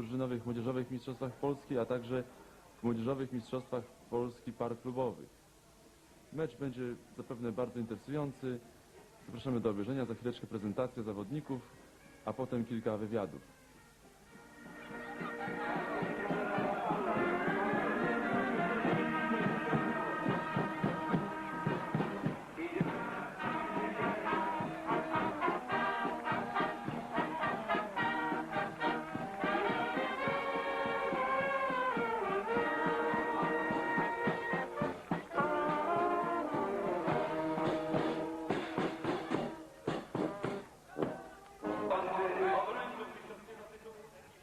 drużynowych młodzieżowych mistrzostwach Polski, a także w młodzieżowych mistrzostwach Polski par klubowych. Mecz będzie zapewne bardzo interesujący. Zapraszamy do obejrzenia. Za chwileczkę prezentacja zawodników, a potem kilka wywiadów.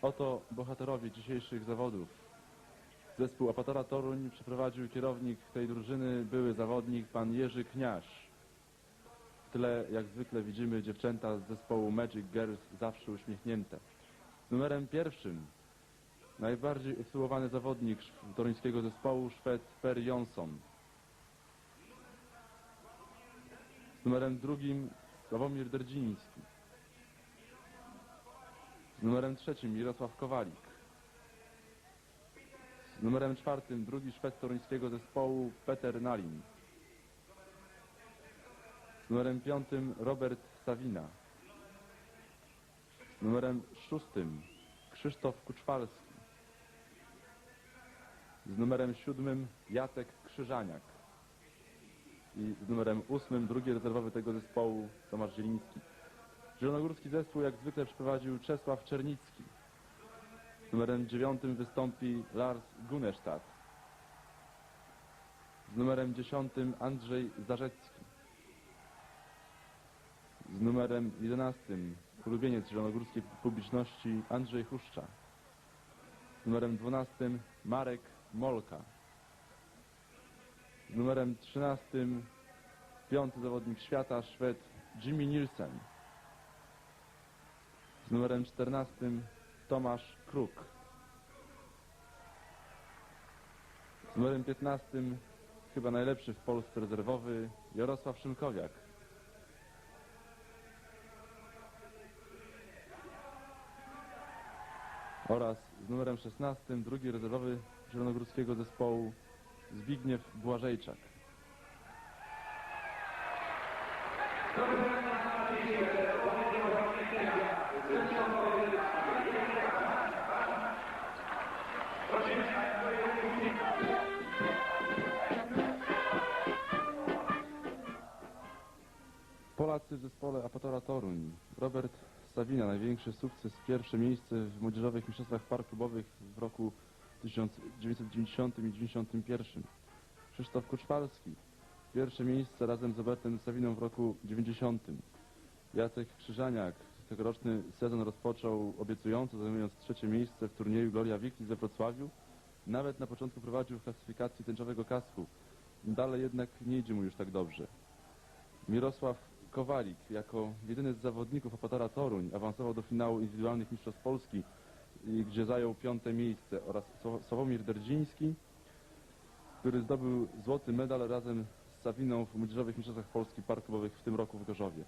Oto bohaterowie dzisiejszych zawodów. Zespół Apatora Toruń przeprowadził kierownik tej drużyny, były zawodnik pan Jerzy Kniasz. W tle, jak zwykle widzimy, dziewczęta z zespołu Magic Girls zawsze uśmiechnięte. Numerem pierwszym najbardziej usyłowany zawodnik toruńskiego zespołu Szwed Per Jonsson. Numerem drugim Sławomir Derdziński. Z numerem trzecim Mirosław Kowalik. Z numerem czwartym drugi Szwed toruńskiego zespołu Peter Nalin. Z numerem piątym Robert Sawina. Z numerem szóstym Krzysztof Kuczwalski. Z numerem siódmym Jacek Krzyżaniak. I z numerem ósmym drugi rezerwowy tego zespołu Tomasz Zieliński. Zielonogórski zespół jak zwykle przeprowadził Czesław Czernicki. Z numerem dziewiątym wystąpi Lars Gunesztat. Z numerem dziesiątym Andrzej Zarzecki. Z numerem jedenastym ulubieniec zielonogórskiej publiczności Andrzej Huszcza. Z numerem dwunastym Marek Molka. Z numerem trzynastym piąty zawodnik świata Szwed Jimmy Nielsen. Z numerem 14 Tomasz Kruk. Z numerem 15 chyba najlepszy w Polsce rezerwowy Jarosław Szymkowiak. Oraz z numerem 16 drugi rezerwowy zielonogórskiego zespołu Zbigniew Błażejczak. Polacy w zespole Apatora Toruń. Robert Sawina, największy sukces, pierwsze miejsce w młodzieżowych mistrzostwach par klubowych w roku 1990 i 91. Krzysztof Kuczpalski, pierwsze miejsce razem z Robertem Sawiną w roku 90. Jacek Krzyżaniak, tegoroczny sezon rozpoczął obiecująco, zajmując trzecie miejsce w turnieju Gloria Victory we Wrocławiu. Nawet na początku prowadził w klasyfikacji tęczowego kasku. Dalej jednak nie idzie mu już tak dobrze. Mirosław Kowalik jako jedyny z zawodników Opatara Toruń awansował do finału indywidualnych mistrzostw Polski, gdzie zajął piąte miejsce oraz Sław- Sławomir Derdziński, który zdobył złoty medal razem z Sawiną w młodzieżowych mistrzostwach Polski par klubowych w tym roku w Gorzowie.